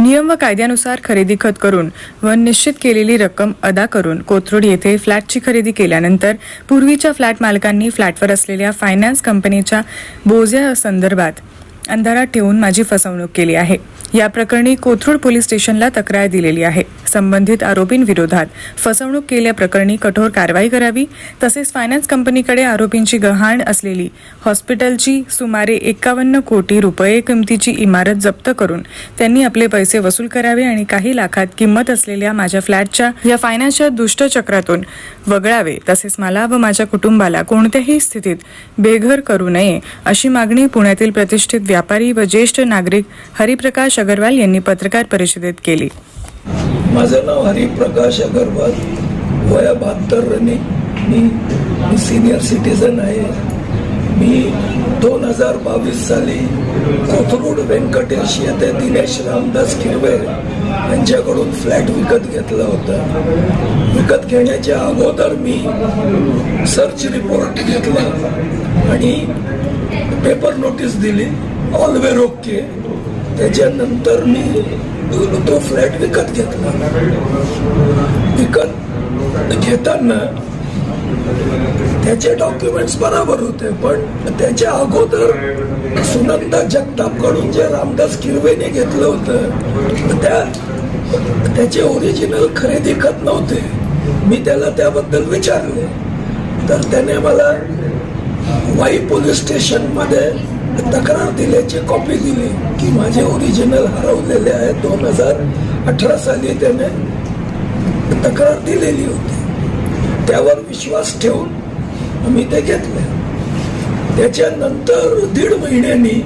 नियम व कायद्यानुसार खरेदी खत करून व निश्चित केलेली रक्कम अदा करून कोथरूड येथे फ्लॅटची खरेदी केल्यानंतर पूर्वीच्या फ्लॅट मालकांनी फ्लॅटवर असलेल्या फायनान्स कंपनीच्या बोजा संदर्भात अंधारात ठेवून माझी फसवणूक केली आहे. या प्रकरणी कोथरूड पोलीस स्टेशनला तक्रार दिलेली आहे. संबंधित आरोपींविरोधात फसवणूक केल्याप्रकरणी कठोर कारवाई करावी तसेच फायनान्स कंपनीकडे आरोपींची गहाण असलेली हॉस्पिटलची सुमारे एकावन्न कोटी रुपये किमतीची इमारत जप्त करून त्यांनी आपले पैसे वसूल करावे आणि काही लाखात किंमत असलेल्या माझ्या फ्लॅटच्या या फायनान्सच्या दुष्टचक्रातून वगळावे तसेच मला व माझ्या कुटुंबाला कोणत्याही स्थितीत बेघर करू नये अशी मागणी पुण्यातील प्रतिष्ठित व्यापारी व ज्येष्ठ नागरिक हरिप्रकाश अगरवाल यांनी पत्रकार परिषदेत केली. माझं नाव हरिप्रकाश अगरवाल. वया बहात्तर रनिंग मी सिनियर सिटीजन आहे. मी दोन हजार बावीस साली कोथरूड व्यंकटेश येथे दिनेश रामदास किरवे यांच्याकडून फ्लॅट विकत घेतला होता. विकत घेण्याच्या अगोदर मी सर्च रिपोर्ट घेतला आणि पेपर नोटीस दिली. ऑल वेर ओके त्याच्यानंतर मी तो फ्लॅट विकत घेतला. विकत घेताना त्याचे डॉक्युमेंट्स बरोबर होते पण त्याच्या अगोदर सुनंदा जगतापकडून जे रामदास किरवेने घेतलं होतं त्या त्याचे ओरिजिनल खरेदी खत नव्हते. मी त्याला त्याबद्दल विचारले. तर त्याने मला वाई पोलीस स्टेशनमध्ये तक्रार दिल्याची कॉपी दिली की माझे ओरिजिनल हरवलेले आहेत. दोन हजार अठरा साली त्याने तक्रार दिलेली होती. त्यावर विश्वास ठेवून आम्ही ते घेतले. त्याच्यानंतर दीड महिन्यांनी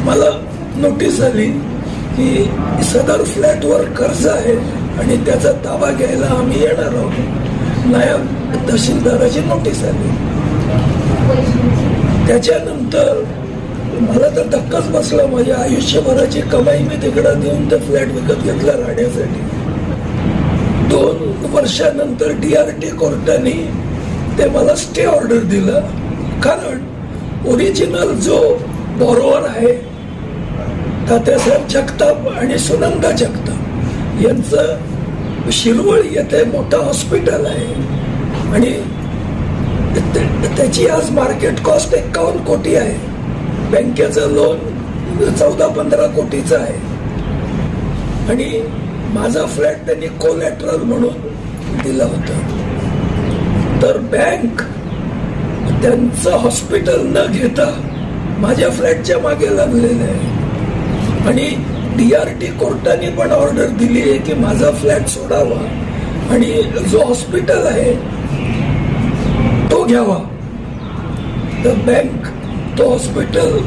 मला नोटीस आली की सदर फ्लॅटवर कर्ज आहे आणि त्याचा ताबा घ्यायला आम्ही येणार आहोत. नायब तहसीलदाराची नोटीस आली. त्याच्यानंतर मला तर धक्काच बसला माझ्या आयुष्यभराची कमाई मी तिकडं देऊन ते फ्लॅट विकत घेतला राहण्यासाठी. दोन वर्षानंतर डी आर टी कोर्टाने ते मला स्टे ऑर्डर दिलं. कारण ओरिजिनल जो बॉरोवर आहे तात्यासाहेब जगताप आणि सुनंदा जगताप यांचं शिरवळ येथे मोठं हॉस्पिटल आहे. आणि ते- त्याची आज मार्केट कॉस्ट एक्कावन्न कोटी आहे. बँकेचं लोन चौदा पंधरा कोटीचं आहे. आणि माझा फ्लॅट त्यांनी कोलॅटरल म्हणून दिला होता. तर बँक त्यांचं हॉस्पिटल न घेता माझ्या फ्लॅटच्या मागे लागलेलं आहे. आणि डीआरटी कोर्टाने पण ऑर्डर दिली आहे की माझा फ्लॅट सोडावा. आणि जो हॉस्पिटल आहे तो घ्यावा. तर बँक तो हॉस्पिटल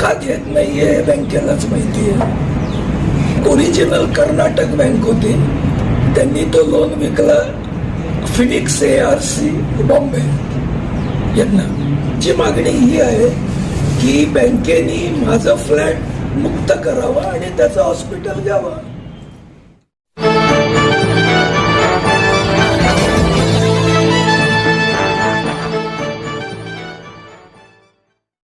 का घेत आहे बँकेलाच माहिती आहे ओरिजिनल कर्नाटक बँक होती त्यांनी तो लोन विकला Phoenix A R C Bombay यांना. जी मागणी ही आहे की बँकेनी माझा फ्लॅट मुक्त करावा आणि त्याचं हॉस्पिटल घ्यावा.